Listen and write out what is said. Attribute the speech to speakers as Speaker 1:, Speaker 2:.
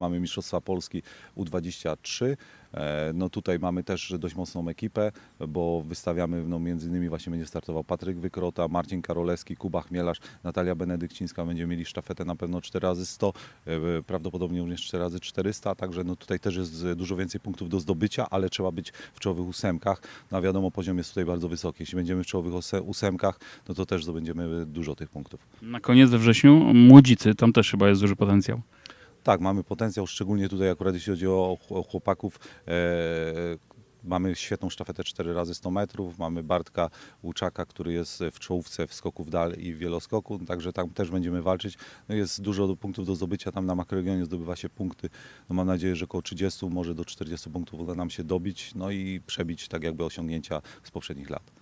Speaker 1: mamy Mistrzostwa Polski U23. E, No tutaj mamy też dość mocną ekipę, bo wystawiamy, no między innymi właśnie będzie startował Patryk Wykrota, Marcin Karolewski, Kuba Chmielarz, Natalia Benedykcińska, będziemy mieli sztafetę na pewno 4 razy 100 e, prawdopodobnie również 4 razy 400 także no tutaj też jest dużo więcej punktów do zdobycia, ale trzeba być w czołowych ósemkach. No a wiadomo, poziom jest tutaj bardzo wysoki. Jeśli będziemy w czołowych ósemkach, no to też zdobędziemy dużo tych punktów.
Speaker 2: Na koniec we wrześniu Młodzicy, tam też chyba jest duży potencjał.
Speaker 1: Tak, mamy potencjał, szczególnie tutaj akurat jeśli chodzi o o chłopaków. E, mamy świetną sztafetę 4 razy 100 metrów, mamy Bartka Łuczaka, który jest w czołówce w skoku w dal i w wieloskoku, także tam też będziemy walczyć. No jest dużo punktów do zdobycia, tam na makroregionie zdobywa się punkty. No mam nadzieję, że około 30, może do 40 punktów uda nam się dobić, no i przebić tak jakby osiągnięcia z poprzednich lat.